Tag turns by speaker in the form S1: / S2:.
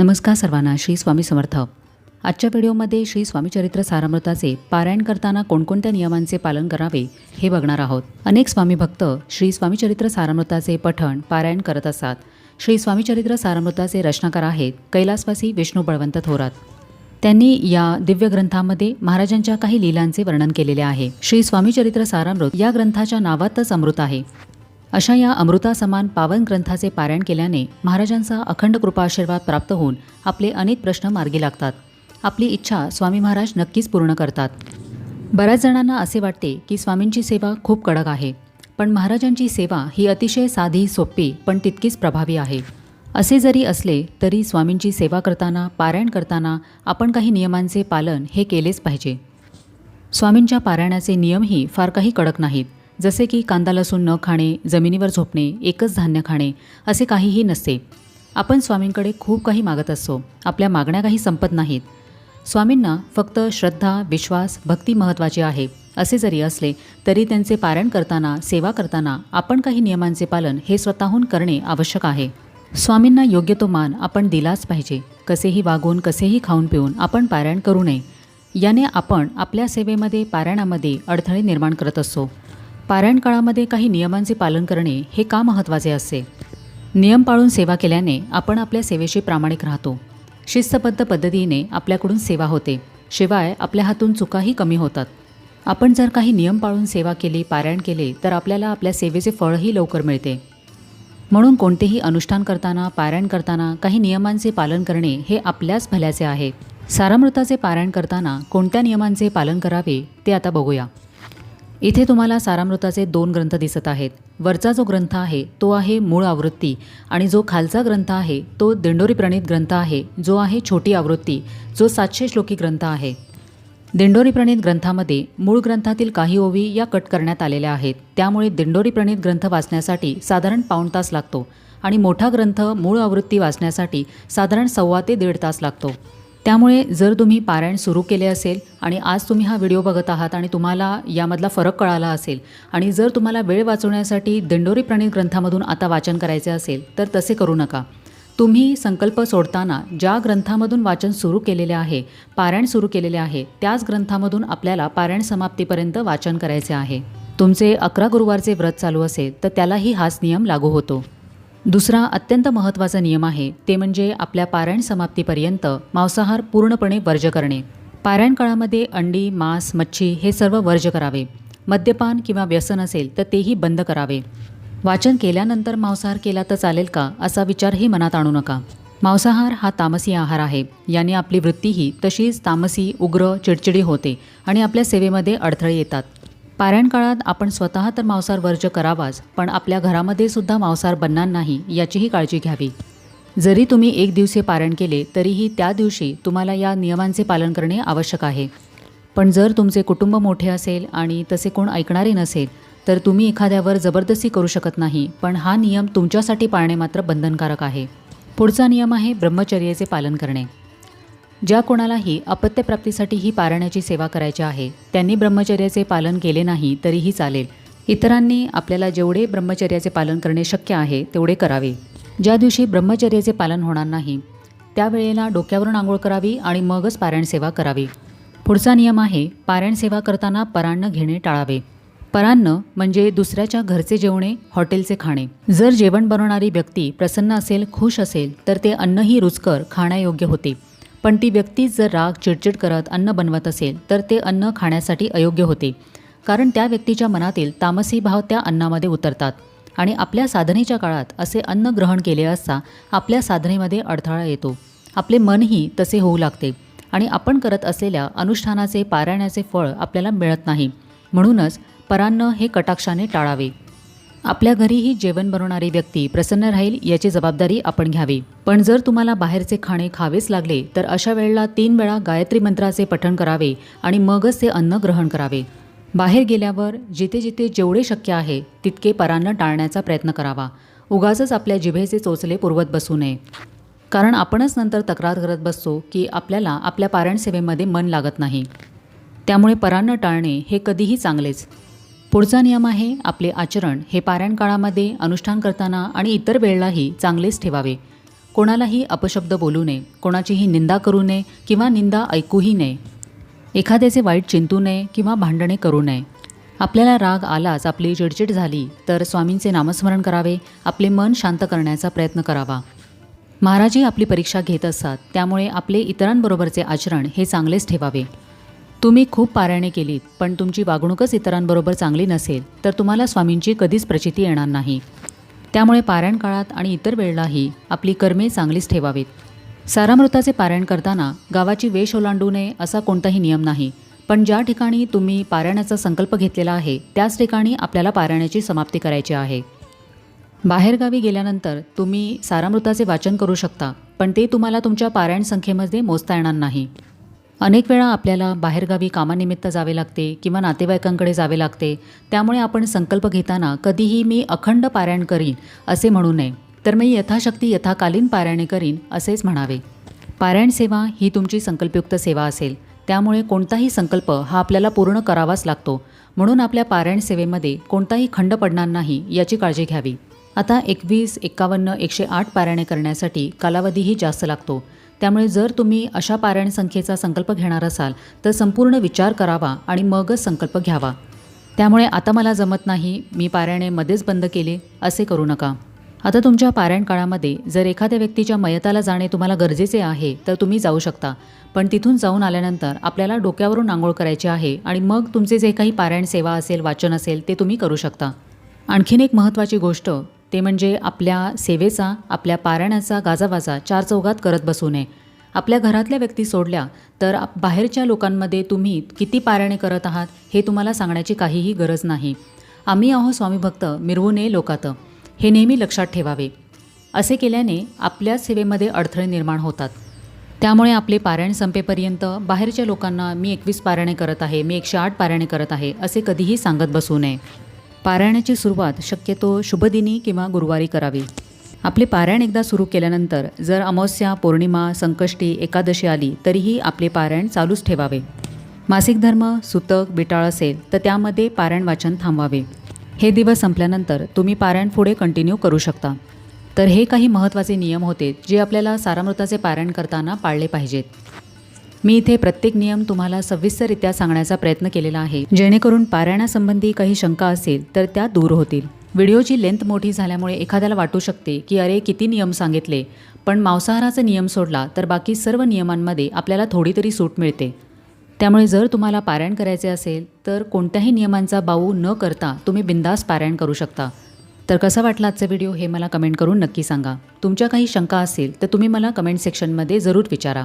S1: नमस्कार सर्वांना श्री स्वामी समर्थ. आजच्या व्हिडिओमध्ये श्री स्वामीचरित्र सारामृताचे पारायण करताना कोणकोणत्या नियमांचे पालन करावे हे बघणार आहोत. अनेक स्वामी भक्त श्री स्वामीचरित्र सारामृताचे पठण पारायण करत असतात. श्री स्वामीचरित्र सारामृताचे रचनाकार आहेत कैलासवासी विष्णू बळवंत थोरात. त्यांनी या दिव्य ग्रंथामध्ये महाराजांच्या काही लीलांचे वर्णन केलेले आहे. श्री स्वामीचरित्र सारामृत या ग्रंथाच्या नावातच अमृत आहे. अशा या अमृतासमान पावन ग्रंथाचे पारायण केल्याने महाराजांचा अखंड कृपाशीर्वाद प्राप्त होऊन आपले अनेक प्रश्न मार्गी लागतात. आपली इच्छा स्वामी महाराज नक्कीच पूर्ण करतात. बऱ्याच जणांना असे वाटते की स्वामींची सेवा खूप कडक आहे. पण महाराजांची सेवा ही अतिशय साधी सोपी पण तितकीच प्रभावी आहे. असे जरी असले तरी स्वामींची सेवा करताना पारायण करताना आपण काही नियमांचे पालन हे केलेच पाहिजे. स्वामींच्या पारायणाचे नियमही फार काही कडक नाहीत. जसे की कांदा लसूण न खाणे जमिनीवर झोपणे एकच धान्य खाणे असे काहीही नसते. आपण स्वामींकडे खूप काही मागत असतो. आपल्या मागण्या काही संपत नाहीत. स्वामींना फक्त श्रद्धा विश्वास भक्ती महत्त्वाची आहे. असे जरी असले तरी त्यांचे पारायण करताना सेवा करताना आपण काही नियमांचे पालन हे स्वतःहून करणे आवश्यक आहे. स्वामींना योग्य तो मान आपण दिलाच पाहिजे. कसेही वागून कसेही खाऊन पिऊन आपण पारायण करू नये. याने आपण आपल्या सेवेमध्ये पारायणामध्ये अडथळे निर्माण करत असतो. पारायण काळामध्ये काही नियमांचे पालन करणे हे का महत्त्वाचे असते? नियम पाळून सेवा केल्याने आपण आपल्या सेवेशी प्रामाणिक राहतो. शिस्तबद्ध पद्धतीने आपल्याकडून सेवा होते. शिवाय आपल्या हातून चुकाही कमी होतात. आपण जर काही नियम पाळून सेवा केली पारायण केले तर आपल्याला आपल्या सेवेचे फळही लवकर मिळते. म्हणून कोणतेही अनुष्ठान करताना पारायण करताना काही नियमांचे पालन करणे हे आपल्याच भल्याचे आहे. सारामृताचे पारायण करताना कोणत्या नियमांचे पालन करावे ते आता बघूया. इथे तुम्हाला सारामृताचे दोन ग्रंथ दिसत आहेत. वरचा जो ग्रंथ आहे तो आहे मूळ आवृत्ती आणि जो खालचा ग्रंथ आहे तो दिंडोरी प्रणीत ग्रंथ आहे जो आहे छोटी आवृत्ती जो सातशे श्लोकी ग्रंथ आहे. दिंडोरी प्रणित ग्रंथामध्ये मूळ ग्रंथातील काही ओवी या कट करण्यात आलेल्या आहेत. त्यामुळे दिंडोरी प्रणीत ग्रंथ वाचण्यासाठी साधारण पाऊण तास लागतो आणि मोठा ग्रंथ मूळ आवृत्ती वाचण्यासाठी साधारण सव्वा ते दीड तास लागतो. त्यामुळे जर तुम्ही पारायण सुरू केले असेल आणि आज तुम्ही हा व्हिडिओ बघत आहात आणि तुम्हाला यामधला फरक कळाला असेल आणि जर तुम्हाला वेळ वाचवण्यासाठी दिंडोरी प्रणित ग्रंथामधून आता वाचन करायचे असेल तर तसे करू नका. तुम्ही संकल्प सोडताना ज्या ग्रंथामधून वाचन सुरू केलेले आहे पारायण सुरू केलेले आहे त्याच ग्रंथामधून आपल्याला पारायण समाप्तीपर्यंत वाचन करायचे आहे. तुमचे अकरा गुरुवारचे व्रत चालू असेल तर त्यालाही हाच नियम लागू होतो. दुसरा अत्यंत महत्त्वाचा नियम आहे ते म्हणजे आपल्या पारायण समाप्तीपर्यंत मांसाहार पूर्णपणे वर्ज करणे. पारायण काळामध्ये अंडी मांस मच्छी हे सर्व वर्ज करावे. मद्यपान किंवा व्यसन असेल तर तेही बंद करावे. वाचन केल्यानंतर मांसाहार केला तर चालेल का असा विचारही मनात आणू नका. मांसाहार हा तामसी आहार आहे. याने आपली वृत्तीही तशीच तामसी उग्र चिडचिडी होते आणि आपल्या सेवेमध्ये अडथळे येतात. पारायण काळात आपण स्वतः तर मांसार वर्ज करावाच पण आपल्या घरामध्ये सुद्धा मांसार बनणार नाही याचीही काळजी घ्यावी. जरी तुम्ही एक दिवसीय पारायण केले तरीही त्या दिवशी तुम्हाला या नियमांचे पालन करणे आवश्यक आहे. पण जर तुमचे कुटुंब मोठे असेल आणि तसे कोण ऐकणारे नसेल तर तुम्ही एखाद्यावर जबरदस्ती करू शकत नाही पण हा नियम तुमच्यासाठी पाळणे मात्र बंधनकारक आहे. पुढचा नियम आहे ब्रह्मचर्याचे पालन करणे. ज्या कोणालाही अपत्यप्राप्तीसाठी ही पारायणाची सेवा करायची आहे त्यांनी ब्रह्मचर्याचे पालन केले नाही तरीही चालेल. इतरांनी आपल्याला जेवढे ब्रह्मचर्याचे पालन करणे शक्य आहे तेवढे करावे. ज्या दिवशी ब्रह्मचर्याचे पालन होणार नाही त्यावेळेला डोक्यावरून आंघोळ करावी आणि मगच पारायण सेवा करावी. पुढचा नियम आहे पारायण सेवा करताना परान्न घेणे टाळावे. परान्न म्हणजे दुसऱ्याच्या घरचे जेवणे हॉटेलचे खाणे. जर जेवण बनवणारी व्यक्ती प्रसन्न असेल खुश असेल तर ते अन्नही रुचकर खाण्यायोग्य होते. पण ती व्यक्ती जर राग चिडचिड करत अन्न बनवत असेल तर ते अन्न खाण्यासाठी अयोग्य होते. कारण त्या व्यक्तीच्या मनातील तामसी भाव त्या अन्नामध्ये उतरतात. आणि आपल्या साधनेच्या काळात असे अन्न ग्रहण केले असता आपल्या साधनेमध्ये अडथळा येतो. आपले मनही तसे होऊ लागते. आणि आपण करत असलेल्या अनुष्ठानाचे पारायणाचे फळ आपल्याला मिळत नाही. म्हणूनच परान्न हे कटाक्षाने टाळावे. आपल्या घरीही जेवण बनवणारी व्यक्ती प्रसन्न राहील याची जबाबदारी आपण घ्यावी. पण जर तुम्हाला बाहेरचे खाणे खावेच लागले तर अशा वेळेला तीन वेळा गायत्री मंत्राचे पठण करावे आणि मगच ते अन्न ग्रहण करावे. बाहेर गेल्यावर जिथे जिथे जेवढे शक्य आहे तितके परान्न टाळण्याचा प्रयत्न करावा. उगाचच आपल्या जिभेचे चोचले पुरवत बसू नये. कारण आपणच नंतर तक्रार करत बसतो की आपल्याला आपल्या पारायण सेवेमध्ये मन लागत नाही. त्यामुळे परान्न टाळणे हे कधीही चांगलेच. पुढचा नियम आहे आपले आचरण हे पारायण काळामध्ये अनुष्ठान करताना आणि इतर वेळेलाही चांगलेच ठेवावे. कोणालाही अपशब्द बोलू नये कोणाचीही निंदा करू नये किंवा निंदा ऐकूही नये. एखाद्याचे वाईट चिंतू नये किंवा भांडणे करू नये. आपल्याला राग आलाच आपली चिडचिड झाली तर स्वामींचे नामस्मरण करावे आपले मन शांत करण्याचा प्रयत्न करावा. महाराजी आपली परीक्षा घेत असतात त्यामुळे आपले इतरांबरोबरचे आचरण हे चांगलेच ठेवावे. तुम्ही खूप पारायणे केलीत पण तुमची वागणूकच इतरांबरोबर चांगली नसेल तर तुम्हाला स्वामींची कधीच प्रचिती येणार नाही. त्यामुळे पारायण काळात आणि इतर वेळेलाही आपली कर्मे चांगलीच ठेवावीत. सारामृताचे पारायण करताना गावाची वेश ओलांडू नये असा कोणताही नियम नाही पण ज्या ठिकाणी तुम्ही पारायणाचा संकल्प घेतलेला आहे त्याच ठिकाणी आपल्याला पारायणाची समाप्ती करायची आहे. बाहेरगावी गेल्यानंतर तुम्ही सारामृताचे वाचन करू शकता पण ते तुम्हाला तुमच्या पारायण संख्येमध्ये मोजता येणार नाही. अनेक वेळा आपल्याला बाहेरगावी कामानिमित्त जावे लागते किंवा नातेवाईकांकडे जावे लागते त्यामुळे आपण संकल्प घेताना कधीही मी अखंड पारायण करीन असे म्हणू नये. तर मी यथाशक्ती यथाकालीन पारायणे करीन असेच म्हणावे. पारायण सेवा ही तुमची संकल्पयुक्त सेवा असेल. त्यामुळे कोणताही संकल्प हा आपल्याला पूर्ण करावाच लागतो. म्हणून आपल्या पारायण सेवेमध्ये कोणताही खंड पडणार नाही याची काळजी घ्यावी. आता एकवीस एक्कावन्न एकशे आठ पारायणे करण्यासाठी कालावधीही जास्त लागतो. त्यामुळे जर तुम्ही अशा पारायण संख्येचा संकल्प घेणार असाल तर संपूर्ण विचार करावा आणि मगच संकल्प घ्यावा. त्यामुळे आता मला जमत नाही मी पारायणे मध्येच बंद केले असे करू नका. आता तुमच्या पारायण काळामध्ये जर एखाद्या व्यक्तीच्या मयताला जाणे तुम्हाला गरजेचे आहे तर तुम्ही जाऊ शकता. पण तिथून जाऊन आल्यानंतर आपल्याला डोक्यावरून आंघोळ करायची आहे आणि मग तुमचे जे काही पारायण सेवा असेल वाचन असेल ते तुम्ही करू शकता. आणखीन एक महत्त्वाची गोष्ट ते म्हणजे आपल्या सेवेचा आपल्या पारायणाचा गाजावाजा चार चौघात करत बसू नये. आपल्या घरातल्या व्यक्ती सोडल्या तर बाहेरच्या लोकांमध्ये तुम्ही किती पारायणे करत आहात हे तुम्हाला सांगण्याची काहीही गरज नाही. आम्ही आहो स्वामी भक्त मिरवू नये लोकात. हे नेहमी लक्षात ठेवावे. असे केल्याने आपल्या सेवेमध्ये अडथळे निर्माण होतात. त्यामुळे आपले पारायण संपेपर्यंत बाहेरच्या लोकांना मी एकवीस पारायणे करत आहे मी एकशे आठ पारायणे करत आहे असे कधीही सांगत बसू नये. पारायणाची सुरुवात शक्यतो शुभदिनी किंवा गुरुवारी करावी. आपले पारायण एकदा सुरू केल्यानंतर जर अमावस्या पौर्णिमा संकष्टी एकादशी आली तरीही आपले पारायण चालूच ठेवावे. मासिक धर्म सुतक बिटाळ असेल तर त्यामध्ये पारायण वाचन थांबवावे. हे दिवस संपल्यानंतर तुम्ही पारायण पुढे कंटिन्यू करू शकता. तर हे काही महत्त्वाचे नियम होते जे आपल्याला सारामृताचे पारायण करताना पाळले पाहिजेत. मी इथे प्रत्येक नियम तुम्हाला सविस्तररित्या सांगण्याचा प्रयत्न केलेला आहे. जेणेकरून पारायणासंबंधी काही शंका असेल तर त्या दूर होतील. व्हिडिओची लेंथ मोठी झाल्यामुळे एखाद्याला वाटू शकते की अरे किती नियम सांगितले. पण मांसाहाराचा नियम सोडला तर बाकी सर्व नियमांमध्ये आपल्याला थोडी तरी सूट मिळते. त्यामुळे जर तुम्हाला पारायण करायचे असेल तर कोणत्याही नियमांचा बाऊ न करता तुम्ही बिंदास पारायण करू शकता. तर कसा वाटला आजचा व्हिडिओ हे मला कमेंट करून नक्की सांगा. तुमच्या काही शंका असतील तर तुम्ही मला कमेंट सेक्शनमध्ये जरूर विचारा.